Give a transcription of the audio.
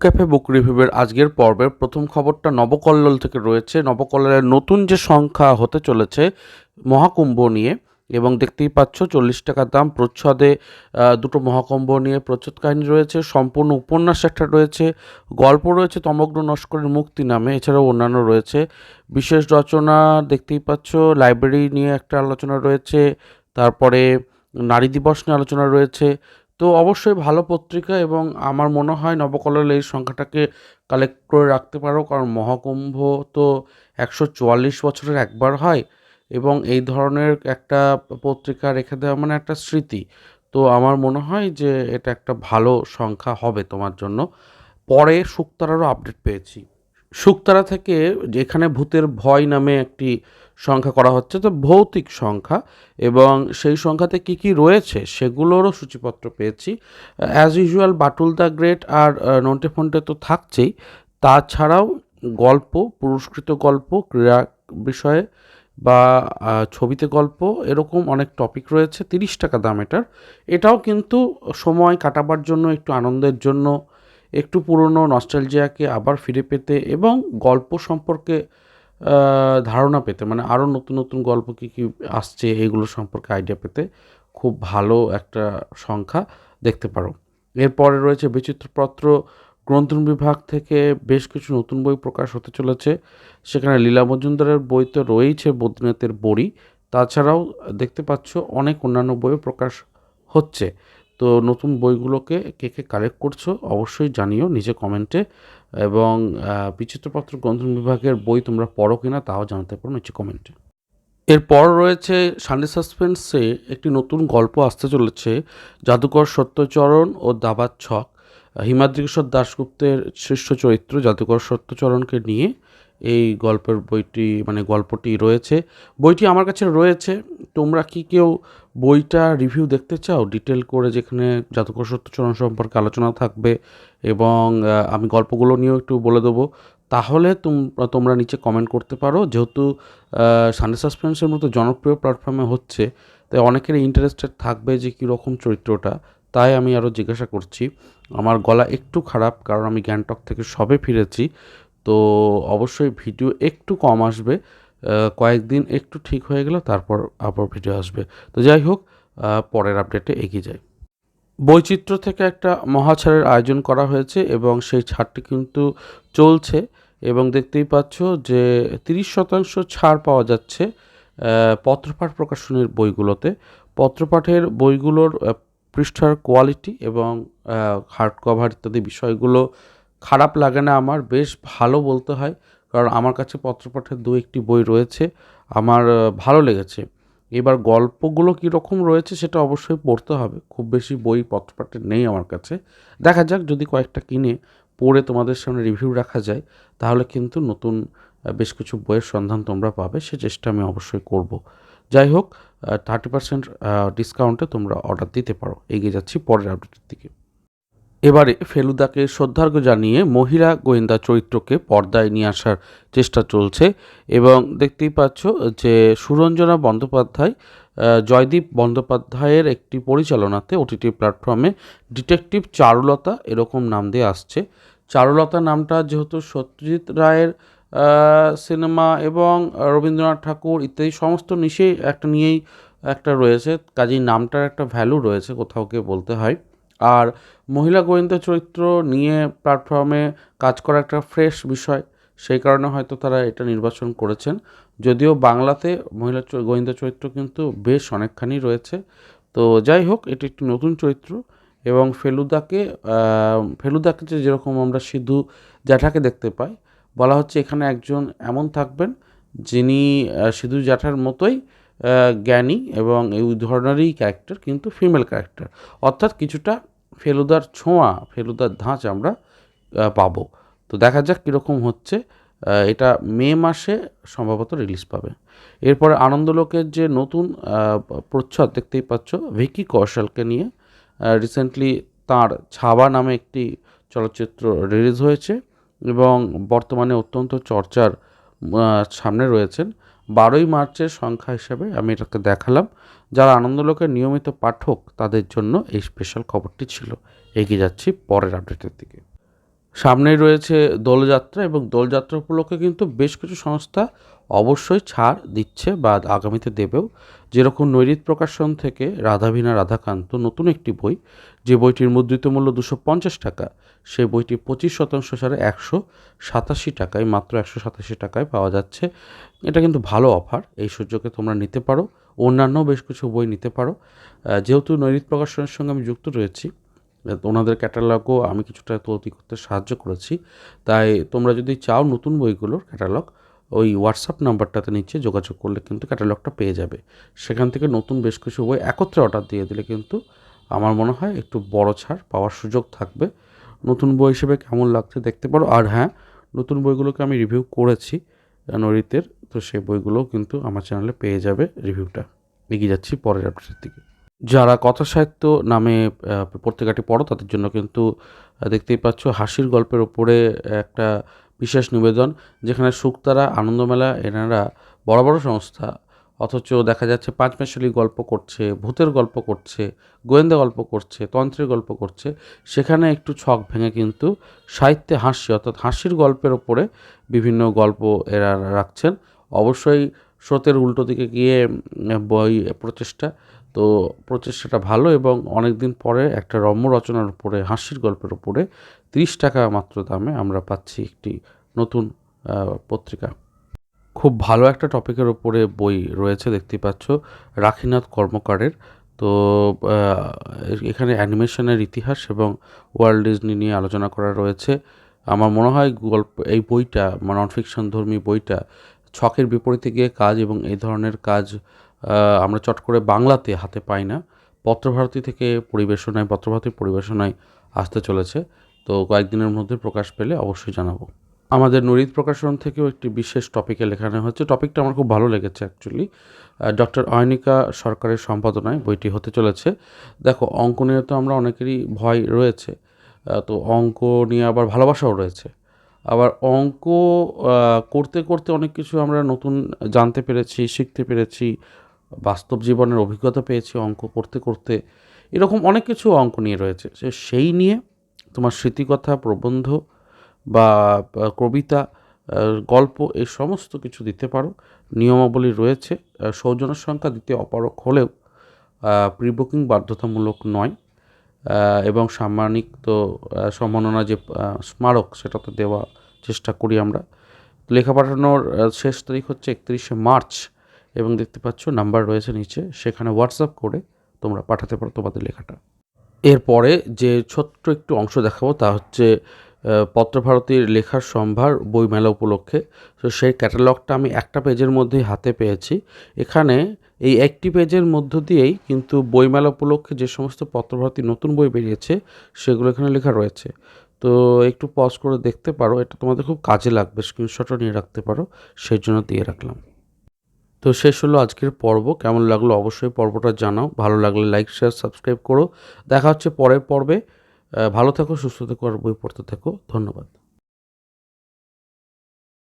Cafe বুক রিভিউয়ের আজকের পর্বের প্রথম খবরটা নবকল্লোল থেকে রয়েছে। নবকল্লোলের নতুন যে সংখ্যা হতে চলেছে মহাকুম্ভ নিয়ে, এবং দেখতেই পাচ্ছ চল্লিশ টাকার দাম, প্রচ্ছদে দুটো মহাকুম্ভ নিয়ে প্রচ্ছদ কাহিনী রয়েছে, সম্পূর্ণ উপন্যাস একটা রয়েছে, গল্প রয়েছে তমগ্ন নস্করের মুক্তি নামে, এছাড়াও অন্যান্য রয়েছে। বিশেষ রচনা দেখতেই পাচ্ছ, লাইব্রেরি নিয়ে একটা আলোচনা রয়েছে, তারপরে নারী দিবস নিয়ে আলোচনা রয়েছে তো অবশ্যই ভালো পত্রিকা এবং আমার মনে হয় নবকলের এই সংখ্যাটাকে কালেক্ট করে রাখতে পারো। কারণ মহাকুম্ভ তো একশো চুয়াল্লিশ বছরের একবার হয় এবং এই ধরনের একটা পত্রিকা রেখে দেওয়া মানে একটা স্মৃতি। তো আমার মনে হয় যে এটা একটা ভালো সংখ্যা হবে তোমার জন্য। পরে শুক্তারারও আপডেট পেয়েছি। শুক্তারা থেকে যেখানে ভূতের ভয় নামে একটি সংখ্যা করা হচ্ছে তো ভৌতিক সংখ্যা, এবং সেই সংখ্যাতে কি কি রয়েছে সেগুলোরও সূচিপত্র পেয়েছি। As usual Batul the great আর নন্টে ফন্টে তো থাকছেই। তাছাড়াও গল্প, পুরস্কৃত গল্প, ক্রীড়া বিষয়ে বা ছবিতে গল্প, এরকম অনেক টপিক রয়েছে, তিরিশ টাকা দাম এটার। এটাও কিন্তু সময় কাটাবার জন্য, একটু আনন্দের জন্য একটু পুরনো নস্টালজিয়াকে আবার ফিরে পেতে এবং গল্প সম্পর্কে ধারণা পেতে মানে আরও নতুন নতুন গল্প কী কী আসছে এগুলো সম্পর্কে আইডিয়া পেতে খুব ভালো একটা সংখ্যা দেখতে পারো। এরপরে রয়েছে বিচিত্রপত্র গ্রন্থন বিভাগ থেকে বেশ কিছু নতুন বই প্রকাশ হতে চলেছে। সেখানে লীলা মজুমদারের বই তো রয়েছে বদ্রীনাথের বড়ি। তাছাড়াও দেখতে পাচ্ছ অনেক অন্যান্য বইও প্রকাশ হচ্ছে। তো নতুন বইগুলোকে কে কে কালেক্ট করছ অবশ্যই জানিও নিজে কমেন্টে এবং বিচিত্রপত্র গ্রন্থন বিভাগের বই তোমরা পড়ো কিনা তাও জানাতে পারো নিচে কমেন্টে এরপর রয়েছে সানডে সাসপেন্সে একটি নতুন গল্প আসতে চলেছে, জাদুকর সত্যচরণ ও দাবার ছক। হিমাদ্রিকেশ্বর দাশগুপ্তের শ্রেষ্ঠ চরিত্র জাদুকর সত্যচরণকে নিয়ে এই গল্পের বইটি মানে গল্পটি রয়েছে। বইটি আমার কাছে রয়েছে। তোমরা কি কেউ বইটা রিভিউ দেখতে চাও? ডিটেল করে যেখানে জাদুকর সত্যচরণ সম্পর্কে আলোচনা থাকবে এবং আমি গল্পগুলো নিয়েও একটু বলে দেবো। তাহলে তোম- তোমরা নিচে কমেন্ট করতে পারো। যেহেতু সানডে সাসপেন্সের মতো জনপ্রিয় প্ল্যাটফর্মে হচ্ছে, তাই অনেকেরই ইন্টারেস্টেড থাকবে যে কীরকম চরিত্রটা। তাই আমি আরও জিজ্ঞাসা করছি। আমার গলা একটু খারাপ, কারণ আমি গ্যাংটক থেকে সবে ফিরেছি। তো অবশ্যই ভিডিও একটু কম আসবে কয়েকদিন একটু ঠিক হয়ে গেলে তারপর আবার ভিডিও আসবে। তো যাই হোক পরের আপডেটে এগিয়ে যাই। বৈচিত্র্য থেকে একটা মহাছাড়ের আয়োজন করা হয়েছে এবং সেই ছাড়টি কিন্তু চলছে এবং দেখতেই পাচ্ছ যে তিরিশ শতাংশ ছাড় পাওয়া যাচ্ছে পত্রপাঠ প্রকাশনীর বইগুলোতে। পত্রপাঠের বইগুলোর পৃষ্ঠার কোয়ালিটি এবং হার্ড কভার ইত্যাদি বিষয়গুলো খারাপ লাগে না আমার, বেশ ভালো বলতে হয়। কারণ আমার কাছে পত্রপাঠের দু একটি বই রয়েছে, আমার ভালো লেগেছে। এবার গল্পগুলো কীরকম রয়েছে সেটা অবশ্যই পড়তে হবে, খুব বেশি বই পত্রপাঠের নেই আমার কাছে। দেখা যাক যদি কয়েকটা কিনে পড়ে তোমাদের সামনে রিভিউ রাখা যায়, তাহলে কিন্তু নতুন বেশ কিছু বইয়ের সন্ধান তোমরা পাবে, সে চেষ্টা আমি অবশ্যই করব। যাই হোক থার্টি পার্সেন্ট ডিসকাউন্টে তোমরা অর্ডার দিতে পারো। এগিয়ে যাচ্ছি পরের আপডেটের দিকে। এবারে ফেলুদাকে শ্রদ্ধার্ঘ্য জানিয়ে মহিলা গোয়েন্দা চরিত্রকে পর্দায় নিয়ে আসার চেষ্টা চলছে এবং দেখতেই পাচ্ছ যে সুরঞ্জনা বন্দ্যোপাধ্যায় জয়দীপ বন্দ্যোপাধ্যায়ের একটি পরিচালনাতে ওটিটি প্ল্যাটফর্মে ডিটেকটিভ চারুলতা এরকম নাম দিয়ে আসছে। চারুলতা নামটা যেহেতু সত্যজিৎ রায়ের সিনেমা এবং রবীন্দ্রনাথ ঠাকুর ইত্যাদি সমস্ত নিশেই একটা নিয়েই একটা রয়েছে। কাজেই নামটার একটা ভ্যালু রয়েছে, কোথাও গিয়ে বলতে হয়। আর মহিলা গোয়েন্দা চরিত্র নিয়ে প্ল্যাটফর্মে কাজ করা একটা ফ্রেশ বিষয়। সেই কারণে হয়তো তারা এটা নির্বাচন করেছেন। যদিও বাংলাতে মহিলা গোয়েন্দা চরিত্র কিন্তু বেশ অনেকখানি রয়েছে। তো যাই হোক, এটি একটি নতুন চরিত্র এবং ফেলুদাকে ফেলুদাকে যে যেরকম আমরা সিধু জ্যাঠাকে দেখতে পাই, বলা হচ্ছে এখানে একজন এমন থাকবেন যিনি সিধু জ্যাঠার মতোই জ্ঞানী এবং এই ধরনেরই ক্যারেক্টার কিন্তু ফিমেল ক্যারেক্টার অর্থাৎ কিছুটা ফেলুদার ছোঁয়া, ফেলুদার ধাঁচ আমরা পাবো। তো দেখা যাক কীরকম হচ্ছে। এটা মে মাসে সম্ভবত রিলিজ পাবে। এরপরে আনন্দলোকের যে নতুন প্রচ্ছদ দেখতেই পাচ্ছ, ভিকি কৌশলকে নিয়ে রিসেন্টলি তার ছাবা নামে একটি চলচ্চিত্র রিলিজ হয়েছে এবং বর্তমানে অত্যন্ত চর্চার সামনে রয়েছেন। বারোই মার্চের সংখ্যা হিসাবে আমি এটাকে দেখালাম। যারা আনন্দলোকের নিয়মিত পাঠক, তাদের জন্য এই স্পেশাল খবরটি ছিল। এগিয়ে যাচ্ছি পরের আপডেটের দিকে। সামনেই রয়েছে দোলযাত্রা এবং দোলযাত্রা উপলক্ষে কিন্তু বেশ কিছু সংস্থা অবশ্যই ছাড় দিচ্ছে বা আগামীতে দেবেও। যেরকম নৈরিত প্রকাশন থেকে রাধাভিনা রাধাকান্ত নতুন একটি বই। যে বইটির মুদ্রিত মূল্য দুশো পঞ্চাশ টাকা। সেই বইটি পঁচিশ শতাংশ ছাড়ে একশো সাতাশি টাকায়, মাত্র একশো সাতাশি টাকায় পাওয়া যাচ্ছে। এটা কিন্তু ভালো অফার, এই সুযোগে তোমরা নিতে পারো। অন্যান্য বেশ কিছু বই নিতে পারো। যেহেতু নৈরিত প্রকাশনের সঙ্গে আমি যুক্ত রয়েছি, ওনাদের ক্যাটালগও আমি কিছুটা তৈরি করতে সাহায্য করেছি, তাই তোমরা যদি চাও নতুন বইগুলোর ক্যাটালগ, ওই হোয়াটসঅ্যাপ নাম্বারটাতে নিচে যোগাযোগ করলে কিন্তু ক্যাটালগটা পেয়ে যাবে। সেখান থেকে নতুন বেশ কিছু বই একত্রে অর্ডার দিয়ে দিলে কিন্তু আমার মনে হয় একটু বড় ছাড় পাওয়ার সুযোগ থাকবে। নতুন বই হিসেবে কেমন লাগছে দেখতে পারো। আর হ্যাঁ নতুন বইগুলোকে আমি রিভিউ করেছি নরিতের তো সেই বইগুলোও কিন্তু আমার চ্যানেলে পেয়ে যাবে রিভিউটা এগিয়ে যাচ্ছি পরের আপডেটের দিকে। যারা কথা সাহিত্য নামে পত্রিকাটি পড়ো, তাদের জন্য কিন্তু দেখতেই পাচ্ছ হাসির গল্পের ওপরে একটা বিশেষ নিবেদন, যেখানে শুক্তারা আনন্দমেলা, এনারা বড় বড় সংস্থা অথচ দেখা যাচ্ছে পাঁচমেশালি গল্প করছে, ভূতের গল্প করছে, গোয়েন্দা গল্প করছে, তন্ত্রের গল্প করছে। সেখানে একটু ছক ভেঙে কিন্তু সাহিত্যে হাসি, অর্থাৎ হাসির গল্পের ওপরে বিভিন্ন গল্প এরা রাখছেন। অবশ্যই স্রোতের উল্টো দিকে গিয়ে বই প্রচেষ্টা। তো প্রচেষ্টাটা ভালো এবং অনেক দিন পরে একটা রম্য রচনার উপরে, হাসির গল্পের উপরে তিরিশ টাকা মাত্র দামে আমরা পাচ্ছি একটি নতুন পত্রিকা। খুব ভালো একটা টপিকের ওপরে বই রয়েছে দেখতে পাচ্ছ। রাখিনাথ কর্মকারের। তো এখানে অ্যানিমেশনের ইতিহাস এবং ওয়ার্ল্ড ডিজনি নিয়ে আলোচনা করা রয়েছে। আমার মনে হয় গল্প, এই বইটা মানে নন ফিকশন ধর্মী বইটা, ছকের বিপরীতে গিয়ে কাজ এবং এই ধরনের কাজ আমরা চট করে বাংলাতে হাতে পাই না। পত্রভারতী থেকে পরিবেশনায়, পত্রভারতীর পরিবেশনায় আসতে চলেছে। তো কয়েকদিনের মধ্যে প্রকাশ পেলে অবশ্যই জানাব। আমাদের নরিত প্রকাশন থেকেও একটি বিশেষ টপিকে লেখানো হচ্ছে টপিকটা আমার খুব ভালো লেগেছে অ্যাকচুয়ালি ডক্টর অয়নিকা সরকারের সম্পাদনায় বইটি হতে চলেছে। দেখো, অঙ্ক নিয়ে তো আমরা অনেকেরই ভয় রয়েছে। তো অঙ্ক নিয়ে আবার ভালোবাসাও রয়েছে। আবার অঙ্ক করতে করতে অনেক কিছু আমরা নতুন জানতে পেরেছি, শিখতে পেরেছি, বাস্তব জীবনের অভিজ্ঞতা পেয়েছি অঙ্ক করতে করতে। এরকম অনেক কিছু অঙ্ক নিয়ে রয়েছে। সেই নিয়ে তোমার স্মৃতিকথা, প্রবন্ধ বা কবিতা গল্প এই সমস্ত কিছু দিতে পারো। নিয়মাবলী রয়েছে। সৌজনের সংখ্যা দিতে অপারক হলেও প্রি বুকিং বাধ্যতামূলক নয়। এবং সাম্মানিক তো সম্মাননা যে স্মারক সেটা তো দেওয়া চেষ্টা করি আমরা। লেখা পাঠানোর শেষ তারিখ হচ্ছে একত্রিশে মার্চ এবং দেখতে পাচ্ছ নাম্বার রয়েছে নিচে। সেখানে হোয়াটসঅ্যাপ করে তোমরা পাঠাতে পারো তোমাদের লেখাটা। এরপরে যে ছোট্ট একটু অংশ দেখাবো তা হচ্ছে পত্রভারতীর লেখার সম্ভার বইমেলা উপলক্ষে। তো সেই ক্যাটালগটা আমি একটা পেজের মধ্যেই হাতে পেয়েছি। এখানে এই একটি পেজের মধ্য দিয়েই কিন্তু বইমেলা উপলক্ষে যে সমস্ত পত্রভারতী নতুন বই বেরিয়েছে, সেগুলো এখানে লেখা রয়েছে। তো একটু পজ করে দেখতে পারো, এটা তোমাদের খুব কাজে লাগবে স্ক্রিনশটও নিয়ে রাখতে পারো, সেই জন্য দিয়ে রাখলাম। তো শেষ হলো আজকের পর্ব, কেমন লাগল অবশ্যই পর্বটা জানাও, ভালো লাগলে লাইক শেয়ার সাবস্ক্রাইব করো। দেখা হচ্ছে পরের পর্বে। ভালো থেকো সুস্থ থেকো আর বই পড়তে থেকো ধন্যবাদ